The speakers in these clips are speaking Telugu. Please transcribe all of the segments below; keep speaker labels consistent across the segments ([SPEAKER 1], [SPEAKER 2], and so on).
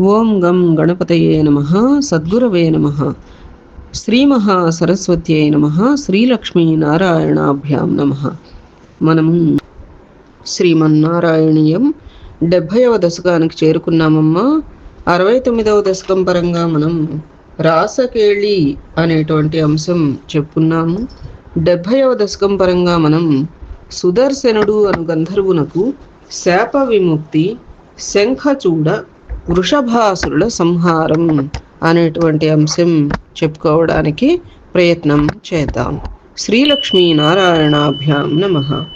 [SPEAKER 1] ఓం గం గణపతయే నమ సద్గురవే నమ. శ్రీమహాసరస్వత్యై నమ శ్రీలక్ష్మీనారాయణాభ్యాం నమ. మనము శ్రీమన్నారాయణీయం డెబ్భైవ దశకానికి చేరుకున్నామమ్మా. అరవై తొమ్మిదవ దశకం పరంగా మనం రాసకేళి అనేటువంటి అంశం చెప్పున్నాము. డెబ్భైవ దశకం పరంగా మనం సుదర్శనుడు అను గంధర్వునకు శాప విముక్తి శంఖచూడ వృషభాసురుల సంహారం అనేటువంటి అంశం చెప్పుకోవడానికి ప్రయత్నం చేద్దాం. శ్రీలక్ష్మీ నారాయణాభ్యాం నమ.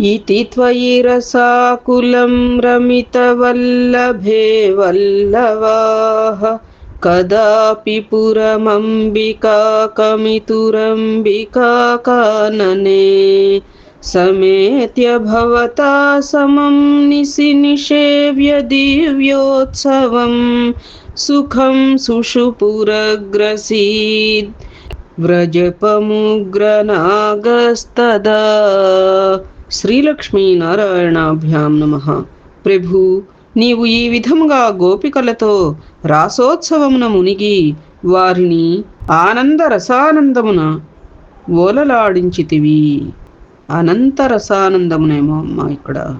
[SPEAKER 1] ఇతి త్వయి రసాకులం రమితవల్లభే వల్లవాః. కదాపి పురమంబికా కమితురంబికా కాననే समेत्य भवता समं निशि निषेव्य दिव्योत्सवं सुखं सुषुपुरग्रसीद् व्रजपमुग्रनागस्तदा శ్రీలక్ష్మీనారాయణాభ్యాం నమ ప్రభు నీవు ఈ విధముగా గోపికలతో రాసోత్సవమున మునిగి వారిని ఆనంద రసానందమున ఓలలాడించితివి అనంత రసానందమునేమో అమ్మ ఇక్కడ.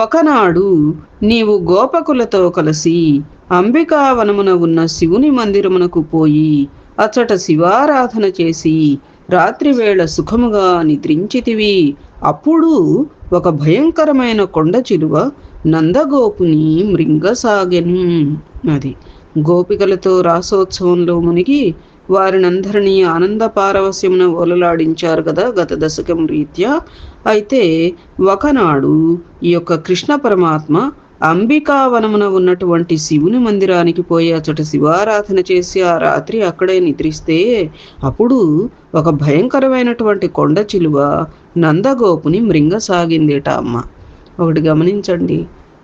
[SPEAKER 1] ఒకనాడు నీవు గోపకులతో కలిసి అంబికావనమున ఉన్న శివుని మందిరమునకు పోయి అచ్చట శివారాధన చేసి రాత్రివేళ సుఖముగా నిద్రించితివి. అప్పుడు ఒక భయంకరమైన కొండ చిలువ నందగోపుని మృంగసాగెను. అది గోపికలతో రాసోత్సవంలో మునిగి వారినందరినీ ఆనంద పారవస్యమున ఓలలాడించారు కదా గత దశకం రీత్యా. అయితే ఒకనాడు ఈ యొక్క కృష్ణ పరమాత్మ అంబికావనమున ఉన్నటువంటి శివుని మందిరానికి పోయి అచట శివారాధన చేసి ఆ రాత్రి అక్కడే నిద్రిస్తే అప్పుడు ఒక భయంకరమైనటువంటి కొండ చిలువ నందగోపుని మృంగసాగిందేట అమ్మ. ఒకటి గమనించండి.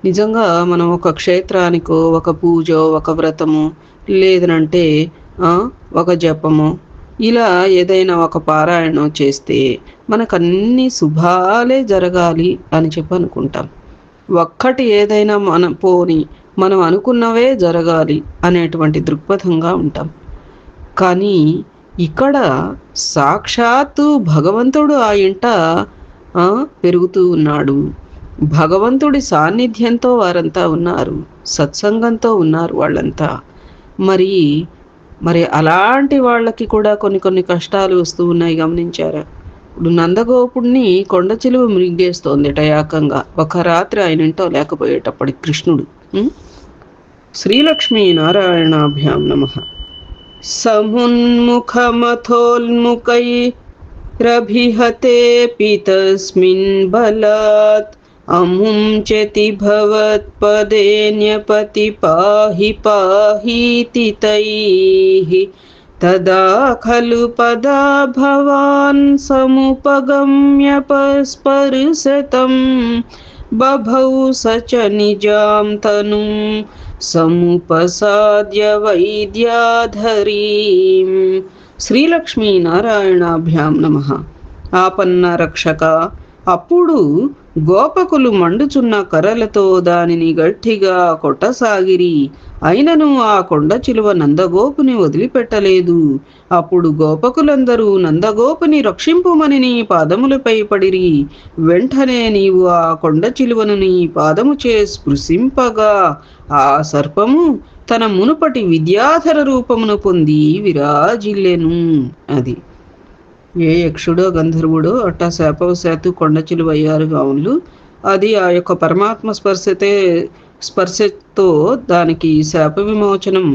[SPEAKER 1] నిజంగా మనం ఒక క్షేత్రానికో ఒక పూజో ఒక వ్రతము లేదనంటే ఒక జపము. ఇలా ఏదైనా ఒక పారాయణం చేస్తే మనకు అన్ని శుభాలే జరగాలి అని చెప్పి అనుకుంటాం ఒక్కటి ఏదైనా మన పోని మనం అనుకున్నవే జరగాలి అనేటువంటి దృక్పథంగా ఉంటాం. కానీ ఇక్కడ సాక్షాత్తు భగవంతుడు ఆ ఇంట పెరుగుతూ ఉన్నాడు. భగవంతుడి సాన్నిధ్యంతో వారంతా ఉన్నారు. సత్సంగంతో ఉన్నారు వాళ్ళంతా. మరి మరి అలాంటి వాళ్ళకి కూడా కొన్ని కొన్ని కష్టాలు వస్తూ ఉన్నాయి గమనించారా? ఇప్పుడు నందగోపుడిని కొండ చిలువ మృంగేస్తోంది టయాకంగా. ఒక రాత్రి ఆయన ఇంటో లేకపోయేటప్పటి కృష్ణుడు శ్రీలక్ష్మీ నారాయణాభ్యాం నమ. సమున్ముఖమథోన్ముఖై రభిహతే పితస్మిన్ బలాత్. अमुञ्चति भवत्पदेऽन्यपति पाहि पाहीति तैः। तदा खलु पदा भवान् समुपगम्य परस्परसतम्। बभौ स च निजां तनु समुपसाद्य वैद्याधरीं श्रीलक्ष्मीनारायणाभ्यां नमः। आपन्ना रक्षका। అప్పుడు గోపకులు మండుచున్న కర్రలతో దానిని గట్టిగా కొట్టసాగిరి. అయినను ఆ కొండ చిలువ నందగోపుని వదిలిపెట్టలేదు. అప్పుడు గోపకులందరూ నందగోపుని రక్షింపుమని నీ పాదములపై పడిరి. వెంటనే నీవు ఆ కొండ చిలువను నీ పాదము చే స్పృశింపగా. ఆ సర్పము తన మునుపటి విద్యాధర రూపమును పొంది విరాజిల్లెను అది. ఏ యక్షుడో గంధర్వుడో అట్టా శాపవశాత్తు కొండ చిలువయ్యారు గావులు. అది ఆ యొక్క పరమాత్మ స్పర్శతే స్పర్శతో దానికి శాప విమోచనం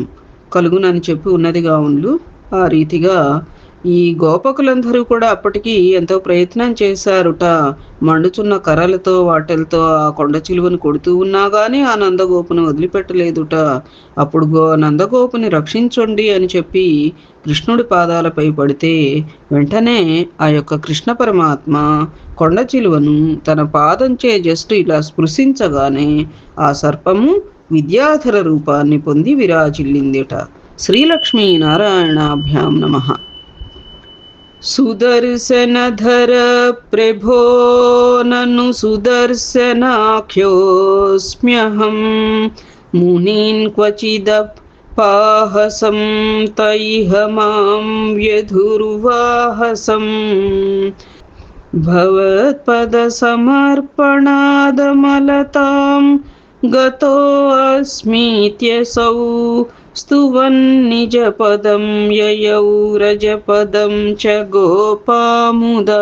[SPEAKER 1] కలుగునని చెప్పి ఉన్నది గావులు. ఆ రీతిగా ఈ గోపకులందరూ కూడా అప్పటికి ఎంతో ప్రయత్నం చేశారుట. మండుచున్న కర్రలతో వాటిలతో ఆ కొండ చిలువను కొడుతూ ఉన్నా గాని ఆ నందగోపును వదిలిపెట్టలేదుట. అప్పుడు గో నందగోపుని రక్షించండి అని చెప్పి కృష్ణుడి పాదాలపై పడితే వెంటనే ఆ యొక్క కృష్ణ పరమాత్మ కొండ చిలువను తన పాదంచే జస్ట్ ఇలా స్పృశించగానే ఆ సర్పము విద్యాధర రూపాన్ని పొంది విరాజిల్లిందిట. శ్రీలక్ష్మీ నారాయణాభ్యాం నమః. सुदर्शन धर प्रभो ननु सुदर्शनाख्योऽस्म्यहम् मुनीन् क्वचिदपाहसं तैह माँ व्यधुर्वाहसम् भवत्पदसमर्पणादमलतां गतोऽस्मीत्यसौ। स्तुवन्निजपदं ययौ रजपदं च गोपामुदा।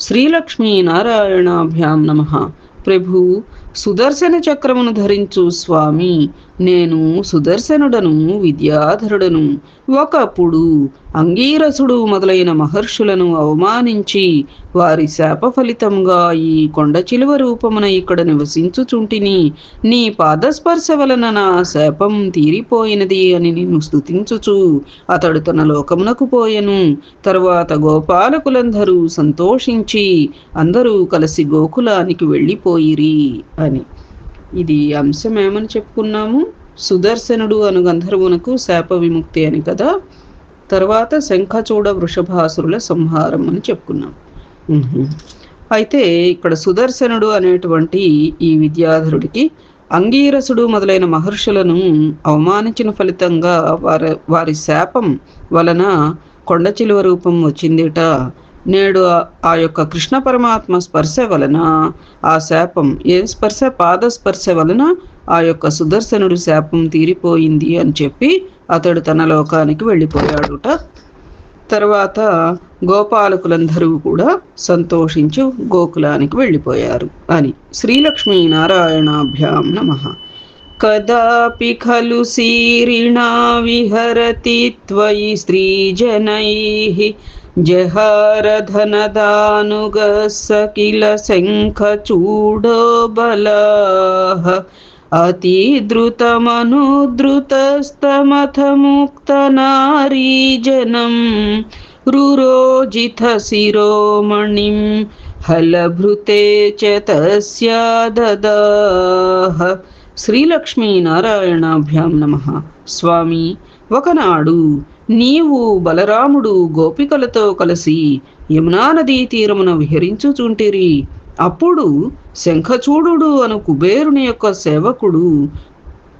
[SPEAKER 1] श्रीलक्ष्मीनारायणाभ्यां नमः। प्रभु సుదర్శన చక్రమును ధరించు స్వామి. నేను సుదర్శనుడను విద్యాధరుడను. ఒకప్పుడు అంగీరసుడు మొదలైన మహర్షులను అవమానించి వారి శాప ఫలితంగా ఈ కొండ చిలువ రూపమున ఇక్కడ నివసించుచుంటిని. నీ పాదస్పర్శ వలన నా శాపం తీరిపోయినది అని నిన్ను స్తుతించుచు అతడు తన లోకమునకు పోయెను. తరువాత గోపాలకులందరూ సంతోషించి అందరూ కలిసి గోకులానికి వెళ్ళిపోయిరి అని. ఇది అంశం ఏమని చెప్పుకున్నాము? సుదర్శనుడు అను గంధర్వునకు శాప విముక్తి అని కదా? తర్వాత శంఖచూడ వృషభాసురుల సంహారం అని చెప్పుకున్నాం. అయితే ఇక్కడ సుదర్శనుడు అనేటువంటి ఈ విద్యాధరుడికి అంగీరసుడు మొదలైన మహర్షులను అవమానించిన ఫలితంగా వారి వారి శాపం వలన కొండ రూపం వచ్చిందిట. నేడు ఆ- యొక్క కృష్ణ పరమాత్మ స్పర్శ వలన ఆ శాపం ఏ స్పర్శ? పాద స్పర్శ వలన ఆ యొక్క సుదర్శనుడు శాపం తీరిపోయింది అని చెప్పి అతడు తన లోకానికి వెళ్ళిపోయాడుట. తర్వాత గోపాలకులందరూ కూడా సంతోషించు గోకులానికి వెళ్ళిపోయారు అని. శ్రీలక్ష్మీ నారాయణాభ్యాం నమ. కదాపి ఖలు సీరిణా విహరతి త్వయి స్త్రీజనైః जहारधनदानुगसकिलशङ्खचूढोबलाः अतिद्रुतमनुद्रुतस्तमथ मुक्तनारीजनम् रुरोजिथ शिरोमणिं हलभृते च तस्या ददाः। श्रीलक्ष्मीनारायणाभ्यां नमः। स्वामी वकनाडु। నీవు బలరాముడు గోపికలతో కలిసి యమునా నదీ తీరమున విహరించుచుంటిరి. అప్పుడు శంఖచూడు అను కుబేరుని యొక్క సేవకుడు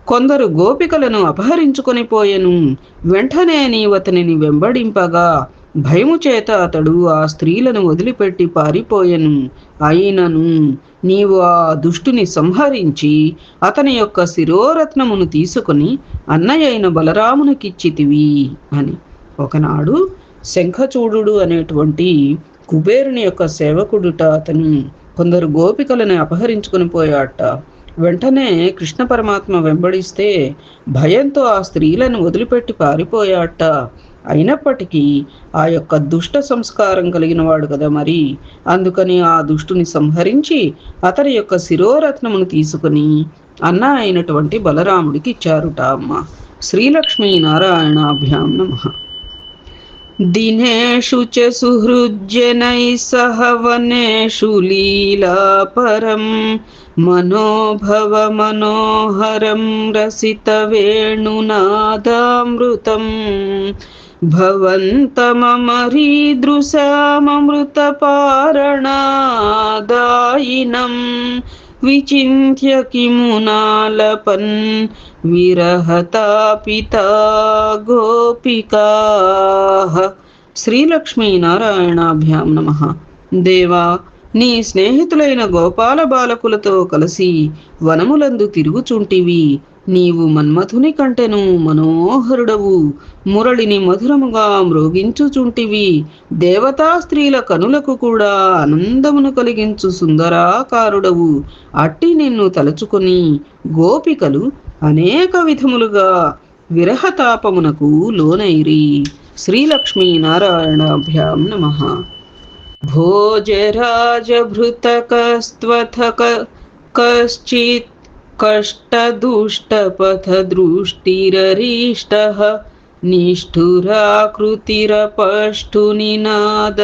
[SPEAKER 1] కొందరు గోపికలను అపహరించుకొని పోయెను. వెంటనే నీవతనిని వెంబడింపగా భయము చేత అతడు ఆ స్త్రీలను వదిలిపెట్టి పారిపోయెను. అయినను నీవు ఆ దుష్టుని సంహరించి అతని యొక్క శిరోరత్నమును తీసుకుని అన్నయ్య అయిన బలరామునికిచ్చితివి అని. ఒకనాడు శంఖచూడు అనేటువంటి కుబేరుని యొక్క సేవకుడుట అతను కొందరు గోపికలను అపహరించుకుని పోయాట. వెంటనే కృష్ణ పరమాత్మ వెంబడిస్తే భయంతో ఆ స్త్రీలను వదిలిపెట్టి పారిపోయాట. అయినప్పటికీ ఆ యొక్క దుష్ట సంస్కారం కలిగిన వాడు కదా మరి. అందుకని ఆ దుష్టుని సంహరించి అతని యొక్క శిరోరత్నమును తీసుకుని అన్న అయినటువంటి బలరాముడికి ఇచ్చారుట అమ్మ. శ్రీలక్ష్మీ నారాయణాభ్యాం నమ. దినేషు చ సుహృజ్జనై సహ లీలాపరం మనోభవ మనోహరం రసిత వేణునాదామృతం भवन्तममरीदृशाममृतपारणादायिनं विचिन्त्य किमुनालपन् విరహతాపితా గోపికా శ్రీలక్ష్మీనారాయణాభ్యాం నమ దేవా నీ స్నేహితులైన గోపాల బాలకులతో కలిసి వనములందు తిరుగుచుంటివి నీవు మన్మథుని కంటెను మనోహరుడవు. మురళిని మధురముగా మ్రోగించుచుంటివి. దేవతా స్త్రీల కనులకు కూడా ఆనందమును కలిగించు సుందరాకారుడవు. అట్టి నిన్ను తలుచుకుని గోపికలు అనేక విధములుగా విరహతాపమునకు లోనైరి. శ్రీలక్ష్మీ నారాయణాభ్యాం నమ భోజరాజభృతకస్త్వథ కశ్చిత్ कष्टदुष्टपथदृष्टिररीष्टः निष्ठुराकृतिरपष्टुनिनाद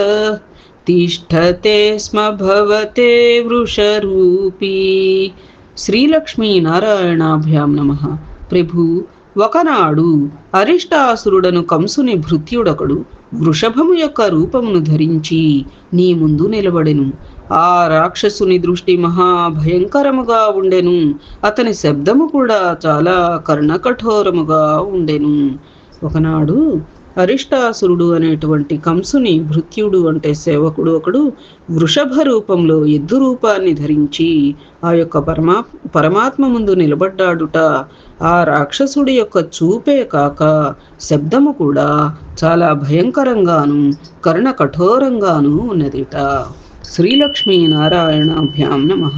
[SPEAKER 1] तिष्ठते स्म भवते वृषरूपी శ్రీలక్ష్మీ నారాయణాభ్యాం నమ ప్రభు ఒకనాడు అరిష్టాసురుడను కంసుని భృత్యుడొకడు వృషభము యొక్క రూపమును ధరించి నీ ముందు నిలబడెను. ఆ రాక్షసుని దృష్టి మహాభయంకరముగా ఉండెను. అతని శబ్దము కూడా చాలా కర్ణకఠోరముగా ఉండెను. ఒకనాడు అరిష్టాసురుడు అనేటువంటి కంసుని భృత్యుడు అంటే సేవకుడు ఒకడు వృషభ రూపంలో ఎద్దు రూపాన్ని ధరించి ఆ యొక్క పరమా పరమాత్మ ముందు నిలబడ్డాడుట. ఆ రాక్షసుడి యొక్క చూపే కాక శబ్దము కూడా చాలా భయంకరంగాను కర్ణ కఠోరంగాను ఉన్నదిట. శ్రీలక్ష్మీ నారాయణాభ్యాం నమ.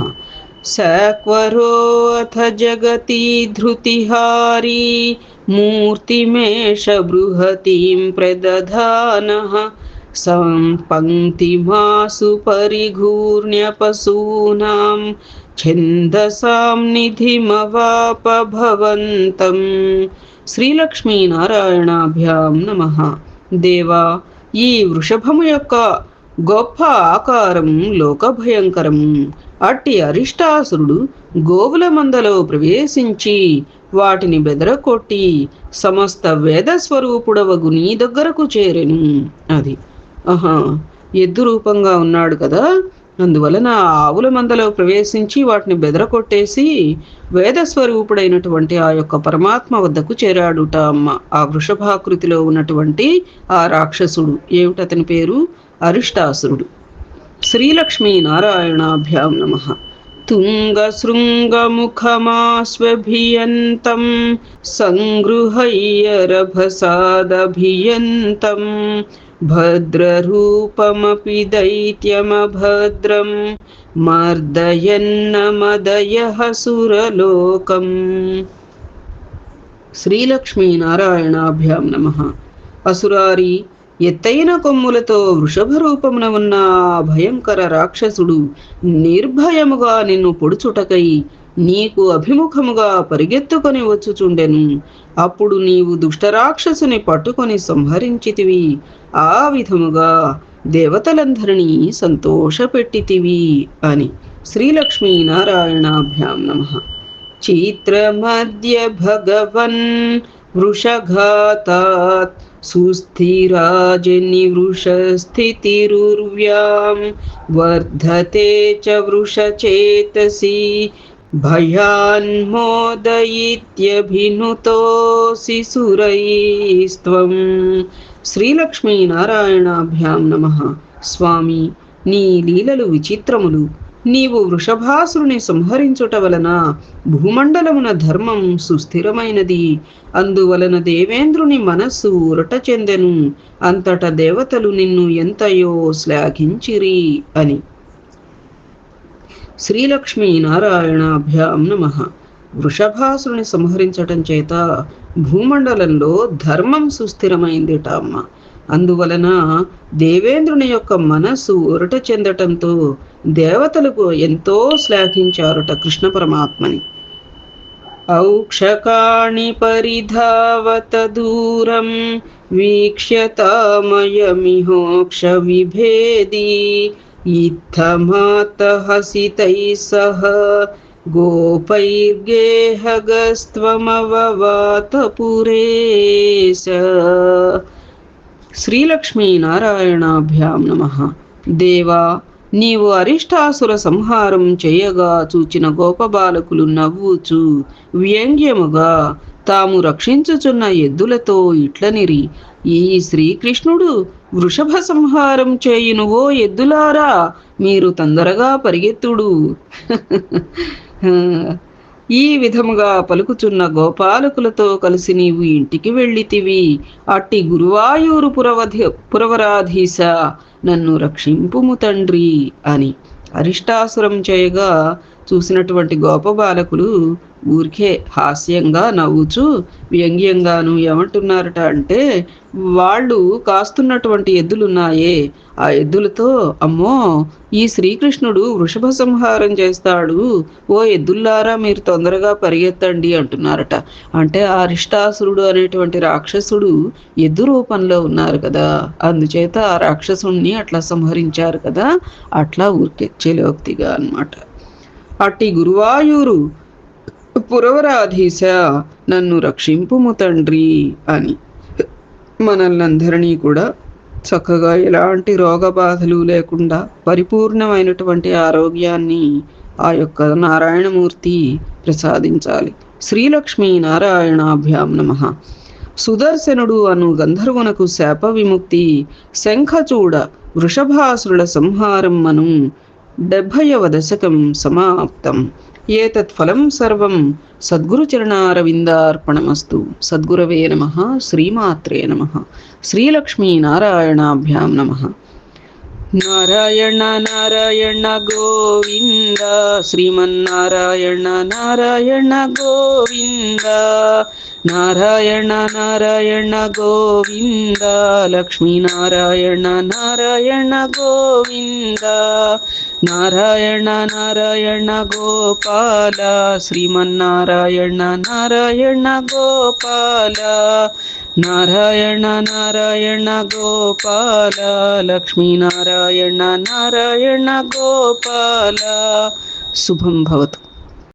[SPEAKER 1] సక్వరో అథ జగతి ధృతిహారీ మూర్తిమేష బృహతీం ప్రదధానః సంపంక్తిమాసు పరిఘూర్ణ్యపశూనాం ఛందసాం నిధిమవాపభవంతం శ్రీలక్ష్మీనారాయణాభ్యాం నమ దేవా ఈ వృషభము యొక్క గొప్ప ఆకారం లోకభయంకరము అట్టి అరిష్టాసురుడు గోవుల మందలో ప్రవేశించి వాటిని బెదరకొట్టి సమస్త వేద స్వరూపుడవగు నీ దగ్గరకు చేరెను అది. ఆహా ఎద్దు రూపంగా ఉన్నాడు కదా. అందువలన ఆవుల మందలో ప్రవేశించి వాటిని బెదరకొట్టేసి వేద స్వరూపుడైనటువంటి ఆ యొక్క పరమాత్మ వద్దకు చేరాడుట అమ్మ. ఆ వృషభాకృతిలో ఉన్నటువంటి ఆ రాక్షసుడు ఏమిటతని పేరు? అరిష్టాసురుడు. श्रीलक्ष्मी श्रीलक्ष्मीनारायणाभ्यां नमः। तुङ्गशृङ्गमुखमास्वभियन्तं सङ्गृहय्यरभसादभियन्तं भद्ररूपमपि दैत्यमभद्रं मर्दयन्नमदयः सुरलोकम् श्रीलक्ष्मीनारायणाभ्यां नमः। असुरारी ఎత్తైన కొమ్ములతో వృషభ రూపమున ఉన్న భయంకర రాక్షసుడు నిర్భయముగా నిన్ను పొడుచుటకై నీకు అభిముఖముగా పరిగెత్తుకొని వచ్చుచుండెను. అప్పుడు నీవు దుష్టరాక్షసుని పట్టుకొని సంహరించితివి. ఆ విధముగా దేవతలందరినీ సంతోషపెట్టితివి అని శ్రీలక్ష్మీ నారాయణాభ్యాం నమ. చిత్రమద్య భగవన్ వృషఘాతాత్ सुस्थिराजनिवृषस्थितिरुर्व्यां वर्धते च वृषचेतसि భయాన్మోదయిత్యభినుతోసి సురైస్త్వం శ్రీలక్ష్మీనారాయణాభ్యాం నమ స్వామి నీ లీలలు విచిత్రములు నీవు వృషభాసురుని సంహరించుట వలన భూమండలమున ధర్మం సుస్థిరమైనది. అందువలన దేవేంద్రుని మనస్సు ఉరట చెందెను. అంతట దేవతలు నిన్ను ఎంతయో శ్లాఘించిరి అని. శ్రీలక్ష్మీ నారాయణాభ్యాం నమ. వృషభాసురుని సంహరించటం చేత భూమండలంలో ధర్మం సుస్థిరమైందిట అమ్మ. అందువలన దేవేంద్రుని యొక్క మనస్సు ఉరట చెందటంతో దేవతలకు ఎంతో శ్లాఘించారుట కృష్ణ పరమాత్మని औक्षकाणि परिधावत दूरं वीक्ष्यतामयमिहोक्षविभेदी इत्थमातः हसितैः सह శ్రీలక్ష్మీ నారాయణాభ్యాం నమ. దేవా నీవు అరిష్టాసుర సంహారం చేయగా చూచిన గోపబాలకులు నవ్వుచు వ్యంగ్యముగా తాము రక్షించుచున్న ఎద్దులతో ఇట్లనిరి. ఈ శ్రీకృష్ణుడు వృషభ సంహారం చేయునువో ఎద్దులారా మీరు తొందరగా పరిగెత్తుడు. ఈ విధముగా పలుకుచున్న గోపాలకులతో కలిసి నీవు ఇంటికి వెళ్ళితివి. అట్టి గురువాయూరు పురవధి పురవరాధీశ నన్ను రక్షింపుము తండ్రి అని అరిష్టాసురం చేయగా చూసినటువంటి గోప బాలకులు ఊరికే హాస్యంగా నవ్వుచు వ్యంగ్యంగాను ఏమంటున్నారట అంటే వాళ్ళు కాస్తున్నటువంటి ఎద్దులున్నాయే. ఆ ఎద్దులతో అమ్మో ఈ శ్రీకృష్ణుడు వృషభ సంహారం చేస్తాడు. ఓ ఎద్దుల్లారా మీరు తొందరగా పరిగెత్తండి అంటున్నారట. అంటే ఆ అరిష్టాసురుడు అనేటువంటి రాక్షసుడు ఎద్దు రూపంలో ఉన్నారు కదా. అందుచేత ఆ రాక్షసుణ్ణి అట్లా సంహరించారు కదా. అట్లా ఊరికే చెలోక్తిగా అన్నమాట. అట్టి గురువాయూరు పురవరాధీశ నన్ను రక్షింపుము తండ్రి అని. మనల్నందరినీ కూడా చక్కగా ఎలాంటి రోగ బాధలు లేకుండా పరిపూర్ణమైనటువంటి ఆరోగ్యాన్ని ఆ యొక్క నారాయణమూర్తి ప్రసాదించాలి. శ్రీలక్ష్మీ నారాయణాభ్యాం నమ. సుదర్శనుడు అను గంధర్వునకు శాప విముక్తి శంఖచూడ వృషభాసురుల సంహారం అను డెబ్భైవ దశకం సమాప్తం. ఏతత్ ఫలం సర్వం. సద్గురుచరణారవిందార్పణమస్తు సద్గురవే నమ. శ్రీమాత్రే నమ. శ్రీలక్ష్మీనారాయణాభ్యాం నమ. ನಾರಾಯಣ ನಾರಾಯಣ ಗೋವಿಂದ. ಶ್ರೀಮನ್ನಾರಾಯಣ, ನಾರಾಯಣ ಗೋವಿಂದ. ನಾರಾಯಣ ನಾರಾಯಣ ಗೋವಿಂದ. ಲಕ್ಷ್ಮೀನಾರಾಯಣ, ನಾರಾಯಣ ಗೋವಿಂದ. ನಾರಾಯಣ ನಾರಾಯಣ ಗೋಪಾಲ. ಶ್ರೀಮನ್ನಾರಾಯಣ, ನಾರಾಯಣ ಗೋಪಾಲ. नारायण नारायण गोपाल लक्ष्मीनारायण नारायण गोपाल। शुभं भवतु।